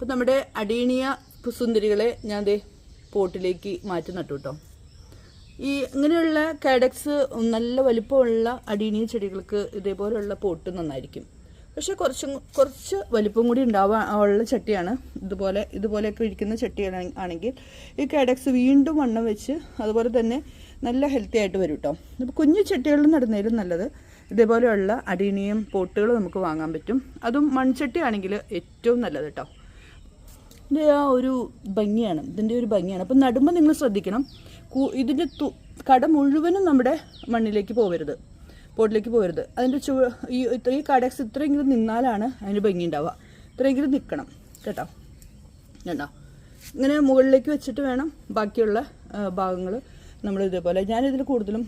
അപ്പോൾ നമ്മുടെ അടീണിയ സുന്ദരികളെ ഞാൻ ദേ പോട്ടിലേക്ക് മാറ്റി നട്ടു കേട്ടോ ഈ ഇങ്ങനെയുള്ള കാഡക്സ് നല്ല വലിപ്പമുള്ള അടീണിയ ചെടികൾക്ക് ഇതേപോലെയുള്ള പോട്ട് നന്നായിരിക്കും. പക്ഷെ കുറച്ച് കുറച്ച് വലിപ്പം കൂടി ഉണ്ടാവാൻ ഉള്ള ചട്ടിയാണ്. ഇതുപോലെ ഇതുപോലെയൊക്കെ ഇരിക്കുന്ന ചട്ടി ആണെങ്കിൽ ഈ കാഡക്സ് വീണ്ടും വണ്ണം വെച്ച് അതുപോലെ തന്നെ നല്ല ഹെൽത്തി ആയിട്ട് വരും കേട്ടോ അപ്പോൾ കുഞ്ഞു ചട്ടികളിൽ നടുന്നതിലും നല്ലത് ഇതേപോലെയുള്ള അടീനിയം പോട്ടുകൾ നമുക്ക് വാങ്ങാൻ പറ്റും. അതും മൺചട്ടി ആണെങ്കിൽ ഏറ്റവും നല്ലത് കേട്ടോ ഇതിന്റെ ആ ഒരു ഭംഗിയാണ് ഇതിന്റെ ഒരു ഭംഗിയാണ്. അപ്പം നടുമ്പോൾ നിങ്ങൾ ശ്രദ്ധിക്കണം ഇതിന്റെ തു കട മുഴുവനും നമ്മുടെ മണ്ണിലേക്ക് പോകരുത് പോട്ടിലേക്ക് പോകരുത്. അതിന്റെ ചു ഈ ഈ കടക്സ് ഇത്രയെങ്കിലും നിന്നാലാണ് അതിന് ഭംഗി ഉണ്ടാവുക. ഇത്രയെങ്കിലും നിൽക്കണം കേട്ടോ? കേട്ടോ ഇങ്ങനെ മുകളിലേക്ക് വെച്ചിട്ട് വേണം ബാക്കിയുള്ള ഭാഗങ്ങൾ നമ്മൾ ഇതേപോലെ. ഞാനിതിൽ കൂടുതലും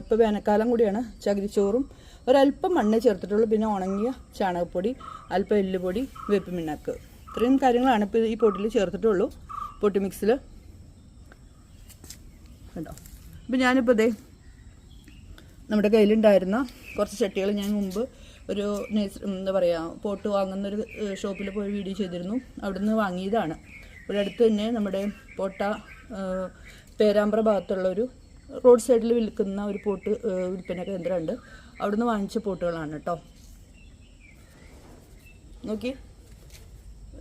ഇപ്പോൾ വേനൽക്കാലം കൂടിയാണ് ചകിരിച്ചോറും ഒരല്പം മണ്ണ് ചേർത്തിട്ടുള്ളൂ. പിന്നെ ഉണങ്ങിയ ചാണകപ്പൊടി അല്പം എല്ലുപൊടി വേപ്പ് മിണ്ണാക്ക് ഇത്രയും കാര്യങ്ങളാണ് ഇപ്പോൾ ഈ പൊട്ടിൽ ചേർത്തിട്ടുള്ളൂ. പൊട്ടി മിക്സിൽ കേട്ടോ അപ്പോൾ ഞാനിപ്പോൾ ഇതേ നമ്മുടെ കയ്യിലുണ്ടായിരുന്ന കുറച്ച് ചട്ടികൾ ഞാൻ മുമ്പ് ഒരു എന്താ പറയുക പോട്ട് വാങ്ങുന്ന ഒരു ഷോപ്പിൽ പോയി വീഡിയോ ചെയ്തിരുന്നു. അവിടെ നിന്ന് വാങ്ങിയതാണ്. ഇവിടെ അടുത്ത് തന്നെ നമ്മുടെ പോട്ട പേരാമ്പ്ര ഭാഗത്തുള്ള ഒരു റോഡ് സൈഡിൽ വിൽക്കുന്ന ഒരു പോട്ട് വിൽപ്പന കേന്ദ്രമുണ്ട്. അവിടുന്ന് വാങ്ങിച്ച പോട്ടുകളാണ് കേട്ടോ. നോക്കി.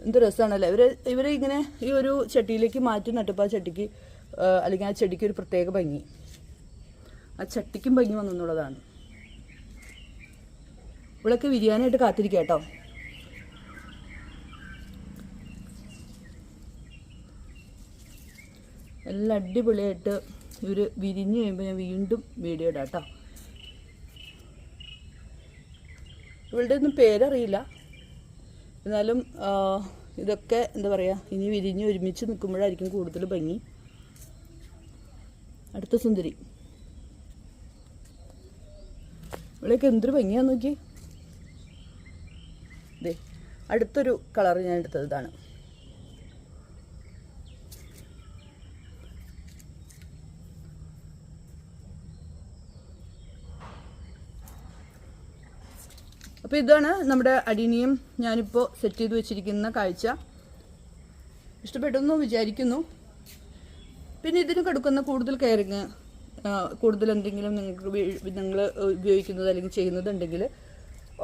എന്ത് രസമാണല്ലേ ഇവർ ഇവർ ഇങ്ങനെ ഈ ഒരു ചട്ടിയിലേക്ക് മാറ്റി നട്ടപ്പോൾ ആ ചട്ടിക്ക് അല്ലെങ്കിൽ ആ ചെടിക്ക് ഒരു പ്രത്യേക ഭംഗി. ആ ചട്ടിക്കും ഭംഗി വന്നു എന്നുള്ളതാണ് ഇവളൊക്കെ വിരിയാനായിട്ട് കാത്തിരിക്കുക കേട്ടോ. എല്ലാം അടിപൊളിയായിട്ട് ഇവർ വിരിഞ്ഞ് കഴിയുമ്പോൾ ഞാൻ വീണ്ടും വീഡിയോ ഇടാം കേട്ടോ. ഇവളുടെ ഒന്നും പേരറിയില്ല. എന്നാലും ഇതൊക്കെ എന്താ പറയുക ഇനി വിരിഞ്ഞ് ഒരുമിച്ച് നിൽക്കുമ്പോഴായിരിക്കും കൂടുതൽ ഭംഗി. അടുത്ത സുന്ദരി. ഇവിടെയൊക്കെ എന്തൊരു ഭംഗിയാന്ന് നോക്കി ദേ അടുത്തൊരു കളർ ഞാൻ എടുത്തത് ഇതാണ്. അപ്പോൾ ഇതാണ് നമ്മുടെ അടീനിയം ഞാനിപ്പോൾ സെറ്റ് ചെയ്ത് വെച്ചിരിക്കുന്ന കാഴ്ച. ഇഷ്ടപ്പെട്ടെന്ന് വിചാരിക്കുന്നു. പിന്നെ ഇതിന് കൊടുക്കുന്ന കൂടുതൽ കെയറിങ് കൂടുതൽ എന്തെങ്കിലും നിങ്ങൾക്ക് നിങ്ങൾ ഉപയോഗിക്കുന്നത് അല്ലെങ്കിൽ ചെയ്യുന്നതുണ്ടെങ്കിൽ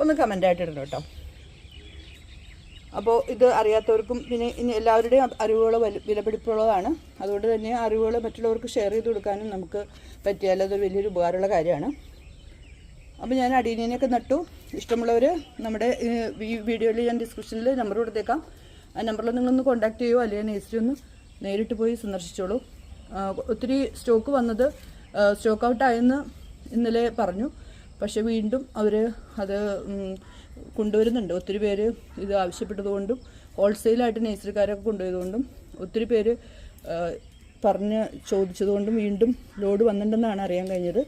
ഒന്ന് കമന്റായിട്ട് ഇടണം കേട്ടോ. അപ്പോൾ ഇത് അറിയാത്തവർക്കും പിന്നെ ഇനി എല്ലാവരുടെയും അറിവുകൾ വലു വിലപിടിപ്പുള്ളതാണ്. അതുകൊണ്ട് തന്നെ അറിവുകൾ മറ്റുള്ളവർക്ക് ഷെയർ ചെയ്ത് കൊടുക്കാനും നമുക്ക് പറ്റിയാൽ അതൊരു വലിയൊരു ഉപകാരമുള്ള കാര്യമാണ്. അപ്പോൾ ഞാൻ അടീനിയനൊക്കെ നട്ടു. ഇഷ്ടമുള്ളവർ നമ്മുടെ ഈ വീഡിയോയിൽ ഞാൻ ഡിസ്ക്രിപ്ഷനിൽ നമ്പർ കൊടുത്തേക്കാം. ആ നമ്പറിൽ നിങ്ങളൊന്ന് കോൺടാക്ട് ചെയ്യുമോ അല്ലെങ്കിൽ നേസ്റ്റി ഒന്ന് നേരിട്ട് പോയി സന്ദർശിച്ചോളൂ. ഒത്തിരി സ്റ്റോക്ക് വന്നത് സ്റ്റോക്ക് ഔട്ടായെന്ന് ഇന്നലെ പറഞ്ഞു. പക്ഷെ വീണ്ടും അവർ അത് കൊണ്ടുവരുന്നുണ്ട്. ഒത്തിരി പേര് ഇത് ആവശ്യപ്പെട്ടതുകൊണ്ടും ഹോൾസെയിലായിട്ട് നേഴ്സറിക്കാരൊക്കെ കൊണ്ടുപോയതുകൊണ്ടും ഒത്തിരി പേര് പറഞ്ഞ് ചോദിച്ചതുകൊണ്ടും വീണ്ടും ലോഡ് വന്നിട്ടുണ്ടെന്നാണ് അറിയാൻ കഴിഞ്ഞത്.